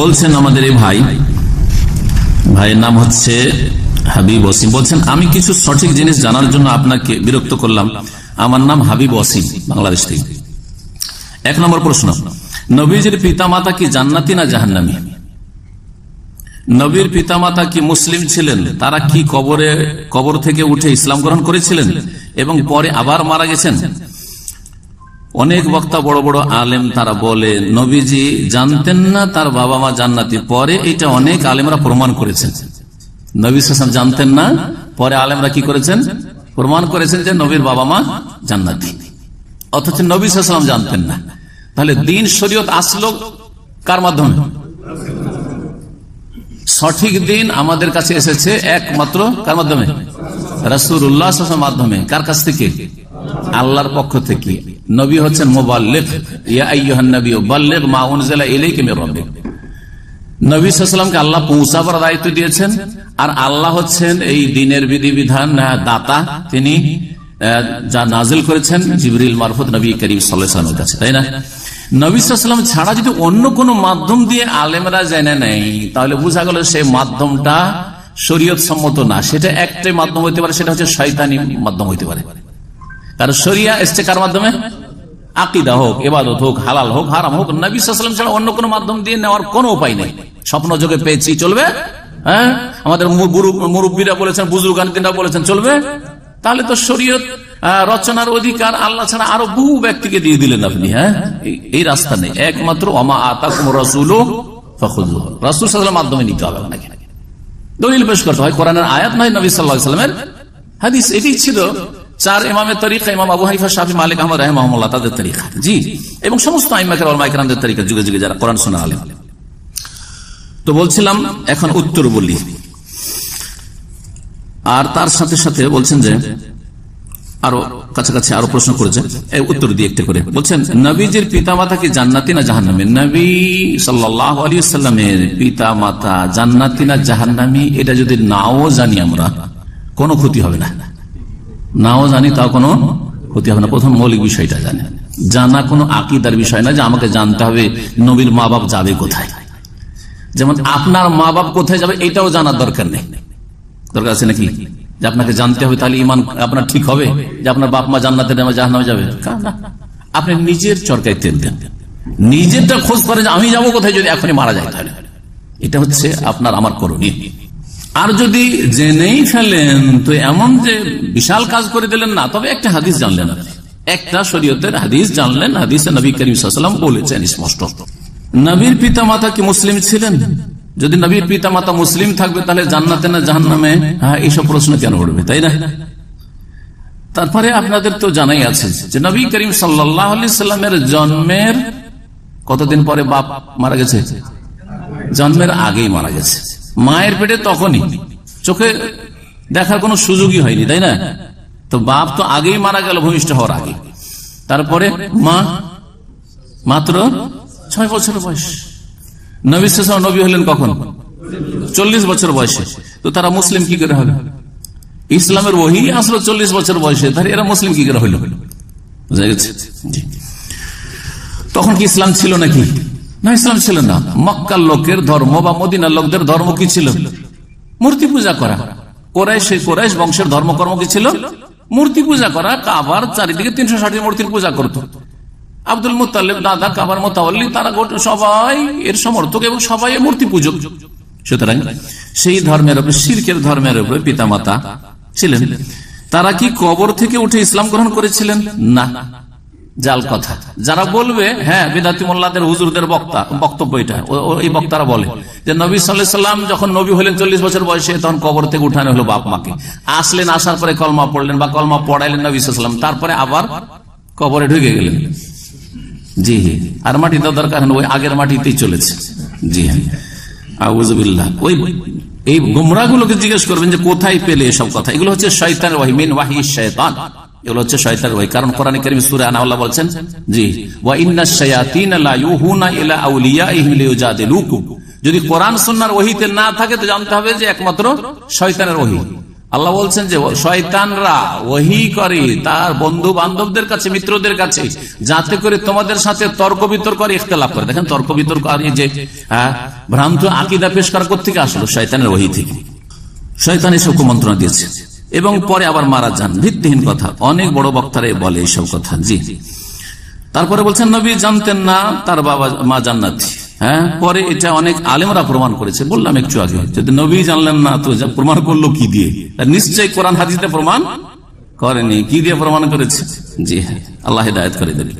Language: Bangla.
বলছেন আমাদের এই ভাই, ভাইয়ের নাম হচ্ছে হাবিব ওসিম বলছেন, আমি কিছু সঠিক জিনিস জানার জন্য আপনাকে বিরক্ত করলাম। আমার নাম হাবিব ওসিম বাংলাদেশ থেকে। এক নম্বর প্রশ্ন, নবীজির পিতা মাতা কি জান্নাতি না জাহান্নামী? নবীর পিতামাতা কি মুসলিম ছিলেন? তারা কি কবরে, কবর থেকে উঠে ইসলাম গ্রহণ করেছিলেন এবং পরে আবার মারা গেছেন? অনেক বক্তা বড় বড় আলেম তারা বলে, নবীজি জানতেন না তার বাবা মা জান্নাতি। পরে এটা অনেক আলেমরা প্রমাণ করেছেন। নবী সাসম জানতেন না, পরে আলেমরা কি করেছেন? প্রমাণ করেছেন যে নবীর বাবা মা জান্নাতি। অথচ নবী সাসলাম জানতেন না। তাহলে দিন শরীয়ত আসলো কার মাধ্যমে? সঠিক দিন আমাদের কাছে এসেছে একমাত্র কার মাধ্যমে? রাসুল্লাহ মাধ্যমে। কার কাছ থেকে? আল্লাহর পক্ষ থেকে। নবী হচ্ছেন মোবাল্লেক। নবী বাল্লেক মা উনজেলা আল্লাহ পৌঁছাবার দায়িত্ব দিয়েছেন। আর আল্লাহ হচ্ছেন এই দিনের বিধিবিধান দাতা। তিনি যা নাজিল করেছেন জিবরিল মারফত নবী করিম সাল্লামের কাছে, তাই না? নবীলাম ছাড়া যদি অন্য কোন মাধ্যম দিয়ে আলেমরা জেনে নেই তাহলে বোঝা গেল সেই মাধ্যমটা শরীয়ত সম্মত না। সেটা একটাই মাধ্যম হইতে পারে, সেটা হচ্ছে শয়তানি মাধ্যম হইতে পারে। কারণ শরিয়া এসছে কার মাধ্যমে? আকিদা হোক এবাদত হোক, হালাল হোক, হারাম হোক, নবী সাল্লাম ছাড়া অন্য কোনো মাধ্যম দিয়ে নেওয়ার কোনো উপায় নেই। স্বপ্ন যোগে পেয়েছি, চলবে? হ্যাঁ? আমাদের মুরব্বীরা বলেছেন বুজুর্গানরা বলেছেন, চলবে? তাহলে তো শরীয়ত রচনার অধিকার আল্লাহ ছাড়া আরও বহু ব্যক্তিকে দিয়ে দিলেন আপনি হ্যাঁ? এই রাস্তা নেই। একমাত্র অমা আতাকুম রসুল রসুল সাল্লামের মাধ্যমে নিতে হবে আপনাকে। দলিল পেশ করতে হয়, কোরআনের আয়াত নয় নবী সাল্লাহ সাল্লামের হাদিস। এটি ছিল চার ইমামের তরিকা ইমাম Abu Hanifa Shafi Malik, Ahmad রহমাল্লাহ তাদের তরিকা। জি। এবং সমস্ত আইমাকের তরিকা, যুগে যুগে যারা কোরআন শোনা আলেম। তো বলছিলাম, এখন উত্তর বলি। আর তার সাথে সাথে বলছেন যে, আরও কাছাকাছি আরও প্রশ্ন করেছে উত্তর দিয়ে একটা করে। বলছেন, নবীজির পিতা মাতা কি জান্নাতি না জাহান্নামী? নবী সাল্লাহ আলী সাল্লামের পিতা মাতা জান্নাতি না জাহান্নামী? এটা যদি নাও জানি আমরা, কোনো ক্ষতি হবে না। নাও জানি তাও কোনো ক্ষতি হবে না। প্রথম মৌলিক বিষয়টা জানি। জানা কোনো আকিদার বিষয় না যে আমাকে জানতে হবে নবীর মা বাপ যাবে কোথায়। যেমন আপনার মা বাপ কোথায় যাবে এটাও জানার দরকার নেই। দরকার আছে নাকি? যে আপনাকে জানতে হবে তাহলে ইমান আপনার ঠিক হবে। যে আপনার বাপ মা জান্নাতে জাহান্নামে যাবে। আপনি নিজের চরকায় তেল দেন। নিজেরটা খোঁজ করে যে আমি যাব কোথায় যদি এখনই মারা যায় তাহলে। এটা হচ্ছে আপনার, আমার করণীয়। আর যদি জেনেই ফেলেন, তো এমন যে বিশাল কাজ করে দিলেন না, তবে একটা হাদিস জানলেন একটা শরীয়তের হাদিস জানলেন, হাদিসে নবী করিম বলেছেন স্পষ্ট। নবীর পিতা মাতা কি মুসলিম ছিলেন? যদি নবীর পিতা মাতা মুসলিম থাকবে, তাহলে জান্নাতে না জাহান নামে হ্যাঁ এইসব প্রশ্ন কেন উঠবে, তাই না? তারপরে আপনাদের তো জানাই আছে যে নবী করিম সাল্লামের জন্মের কতদিন পরে বাপ মারা গেছে? জন্মের আগেই মারা গেছে। মায়ের পেটে তখনই। চোখে দেখার কোনো সুযোগই হয়নি, তাই না? তো বাপ তো আগেই মারা গেল, ভূমিষ্ঠ হওয়ার আগে। তারপরে মা, মাত্র ছয় বছর বয়স। নবী নবী হলেন কখন? চল্লিশ বছর বয়সে। তো তারা মুসলিম কি করে হবে? ইসলামের ওহি আসলো চল্লিশ বছর বয়সে, তাহলে এরা মুসলিম কি করে হইল বুঝা তখন কি ইসলাম ছিল নাকি? না ইসলাম ছিল না। মক্কার লোকের ধর্ম বা মদিনার লোকদের ধর্ম কি ছিল? মূর্তি পূজা করা। কোরাইশ কোরাইশ বংশের ধর্মকর্ম কি ছিল? মূর্তি পূজা করা, কাবার চারিদিকে তিনশো ষাট মূর্তির পূজা করতো। আব্দুল মুতালিব দাদা, কাবার মোতাল্লি তারা সবাই এর সমর্থক এবং সবাই মূর্তি পূজক। সুতরাং সেই ধর্মের উপরে, শির্কের ধর্মের উপরে পিতা মাতা ছিলেন। তারা কি কবর থেকে উঠে ইসলাম গ্রহণ করেছিলেন? না। জাল কথা। যারা বলবে হ্যাঁ বিদাতি মোল্লাদের হুজুরদের বক্তা, বক্তব্য এটা। এই বক্তারা বলে যে নবী সাল্লাম যখন নবী হলেন চল্লিশ বছর বয়সে, তখন কবর থেকে উঠানো হলো বাপ মাকে। আসলেন, আসার পরে কলমা পড়লেন বা কলমা পড়াইলেন নবী সাল্লাম। তারপরে আবার কবরে ঢুকে গেলেন। জি আর মাটি তো দরকার ওই আগের মাটিতেই চলেছে। জি হ্যাঁ। আউজবিল্লাহ ওই, এই গুমরা গুলোকে জিজ্ঞেস করবেন যে কোথায় পেলে এসব কথা? এগুলো হচ্ছে শৈতানের ওয়াহি, মিন ওয়াহি শয়তান। এগুলো হচ্ছে শয়তানের ওয়াহি কারণ কোরআন কারিম সূরা বলছেন জি ওয়া শায়াতিন যদি কোরআন সুন্নাহর না থাকে তো জানতে হবে যে একমাত্র শয়তানের আল্লাহ বলছেন যে শয়তানরা ওহি করে তার বন্ধু বান্ধবদের কাছে মিত্রদের কাছে যাতে করে তোমাদের সাথে তর্ক বিতর্ক আর ইখতলাফ করে। দেখেন তর্ক বিতর্ক আর যে হ্যাঁ, ভ্রান্ত আকিদা পেশ করার থেকে আসলো? শয়তানের ওহি থেকে। শয়তান এসব মন্ত্রণা দিয়েছে। এবং পরে আবার মারা যান। ভিত্তিহীন কথা। অনেক বড় বক্তারাই বলে এইসব কথা। জি। তারপরে বলছেন, নবী, জানতেন না, তার বাবা মা জান্নাতি। হ্যাঁ? পরে এটা অনেক আলেমরা প্রমাণ করেছে। বললাম একটু আগে, যদি নবী জানলেন না, তো প্রমাণ করল কি দিয়ে? নিশ্চয়ই কোরআন হাদিসে প্রমাণ করেনি। কি দিয়ে প্রমাণ করেছে? জি হ্যাঁ। আল্লাহ হিদায়ত করে দেবে।